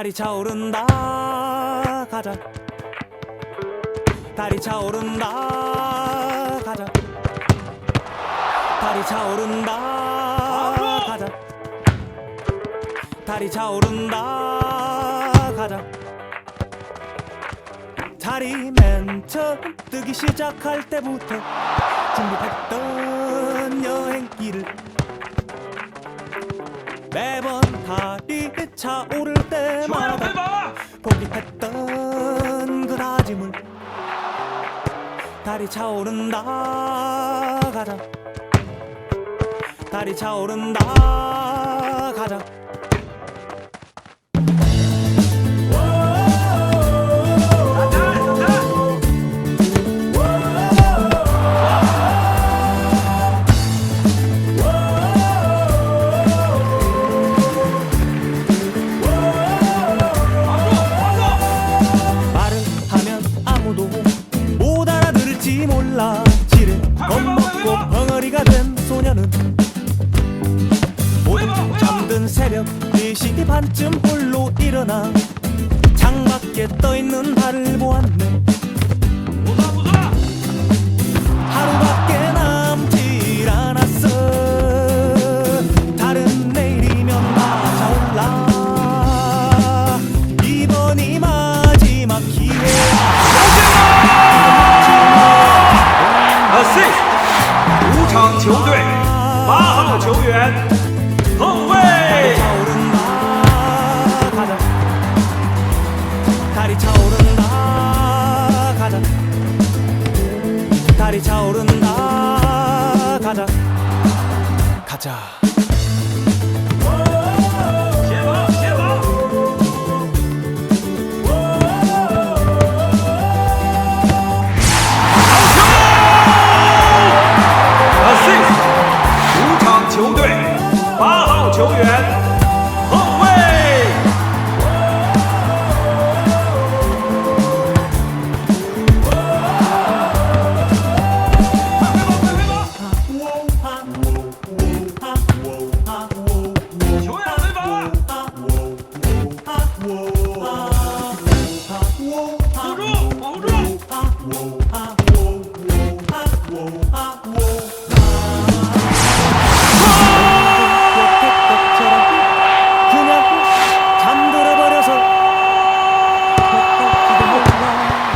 달이 차오른다. 가자. 달이 차오른다. 가자. 달이 차오른다. 가자. 달이 차오른다. 가자. 달이 맨 처음 뜨기 시작할 때부터 준비했던 여행길을 매번 다리에 차오를 때마다 포기했던 그 다짐을 다리 차오른다 가자. 다리 차오른다 가자. 새벽 4시 반쯤 홀로 일어나 창밖에 떠있는 달을 보았네 가자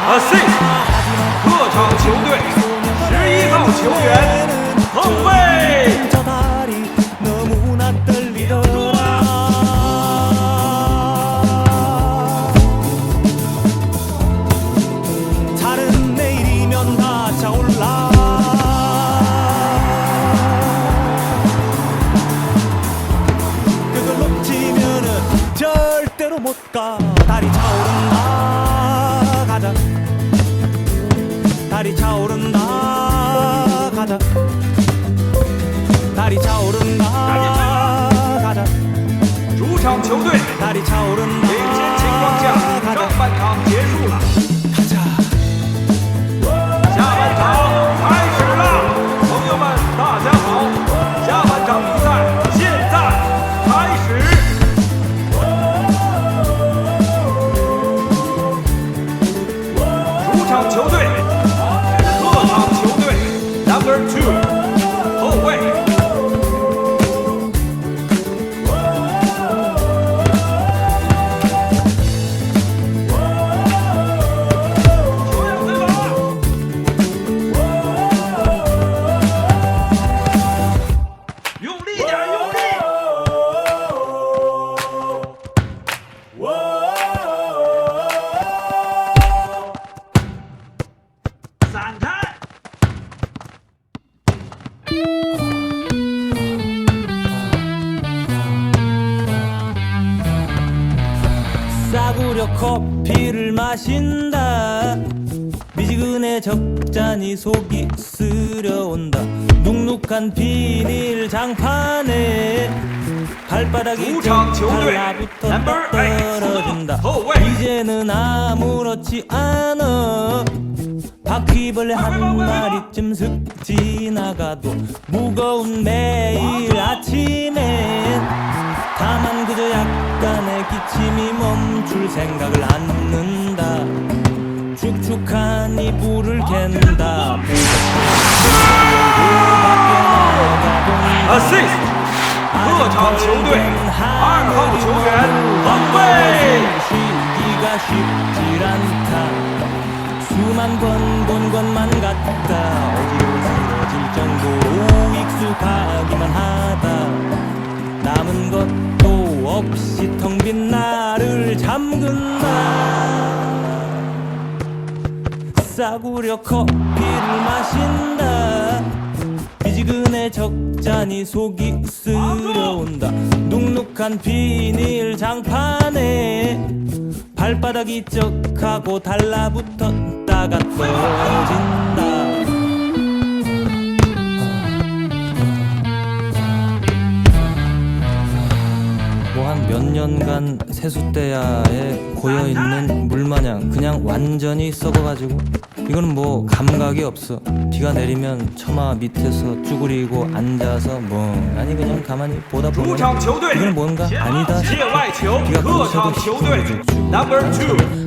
啊！six，各场球队十一号球员，后卫。 차올라. 그걸 놓치면은 절대로 못가. 다리 차오른다. 가자. 다리 차오른다. 가자. 다리 차오른다. 가자. 주장 球队 다리 차오른다. 싸구려 커피를 마신다. 미지근해 적잖이 속이 쓰려온다. 눅눅한 비닐 장판에 발바닥이 eight, 떨어진다. 이제는 아무렇지 않아. 바퀴벌레 한 마리쯤 슥 지나가도 무거운 매일 아침엔 다만 멈출 생각을 않는다 축축한 이불을 갠다 assist，客场球队二号球员王贝。 쉬기가 쉽질 않다 수만 번 본 것만 같다 어지러워질 정도로 익숙하기만 하 다 남은 것도 없이 텅 빈 나를 잠근다 싸구려 커피를 마신다. 미지근해 적잖이 속이 쓰려온다. 눅눅한 비닐 장판에 발바닥이 쩍하고 달라붙었다가 떨어 년간 세숫대야에 고여있는 물마냥 그냥 완전히 썩어가지고. 이거는 뭐 감각이 없어 비가 내리면 처마 밑에서 쭈그리고 앉아서 멍 아니 그냥 가만히 보다 보면 이건 뭔가 아니다 비가 부서도 쭈그리고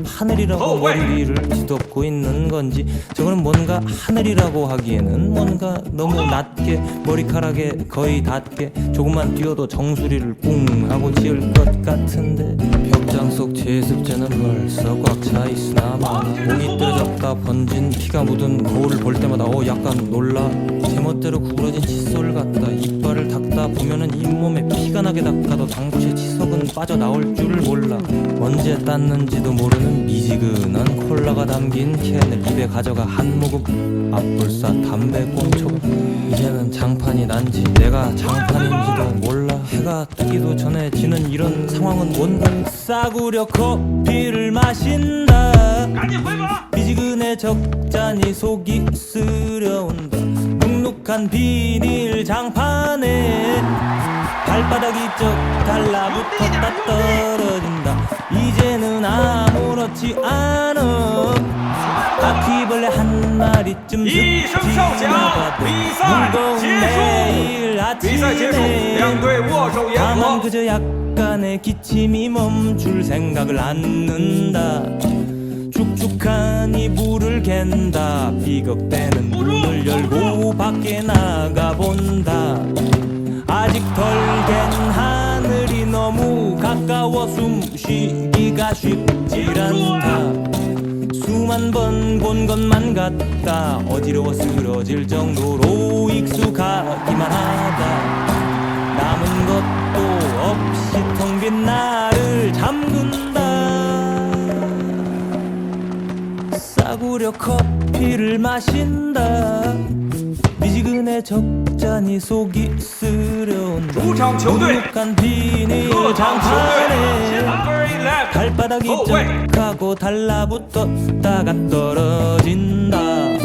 하늘이라고 머리 위를 뒤덮고 있는 건지. 저거는 뭔가 하늘이라고 하기에는 뭔가 너무 낮게 머리카락에 거의 닿게 조금만 뛰어도 정수리를 뿡 하고 지을 것 같은데. 벽장 속 제습제는 벌써 꽉 차 있으나 마나 몸이 뜨어졌다 번진 피가 묻은 거울을 볼 때마다 어 약간 놀라. 제멋대로 구부러진 칫솔 같다. 이빨을 닦다 보면은 잇몸에 피가 나게 닦아도 당초에 치석은 빠져나올 줄을 몰라. 언제 땄는지도 모르는 미지근한 콜라가 담긴 캔을 입에 가져가 한 모금 앞불사 담배 꽁초. 이제는 장판이 난지 내가 장판인지도 해가 뜨기도 전에 지는 이런 상황은 뭔가 싸구려 커피를 마신다. 미지근해 적잖이 속이 쓰려온다. 눅눅한 비닐 장판에 발바닥이 쩍 달라붙었다 떨어진다. 이제는 아무렇지 않아. 바퀴벌레 한 마리쯤 一声哨响， 지나가도 比赛 무거운 结束。 내일 比赛结束，两 아침에 队握手言 다만 和。 그저 약간의 기침이 멈출 생각을 않는다 축축한 이불을 갠다 비겁대는 문을 열고 밖에 나가본다 아직 덜 갠 하늘이 너무 가까워 숨쉬기가 쉽질 않다 수만 번 본 것만 같다. 어지러워 쓰러질 정도로 익숙하기만 하다. 남은 것도 없이 텅 빈 나를 잠근다. 싸구려 커피를 마신다 때문에 적잖이 속이 쓰려온 무력한 비닐 장판에 발바닥이 쩍하고 달라붙었다가 떨어진다.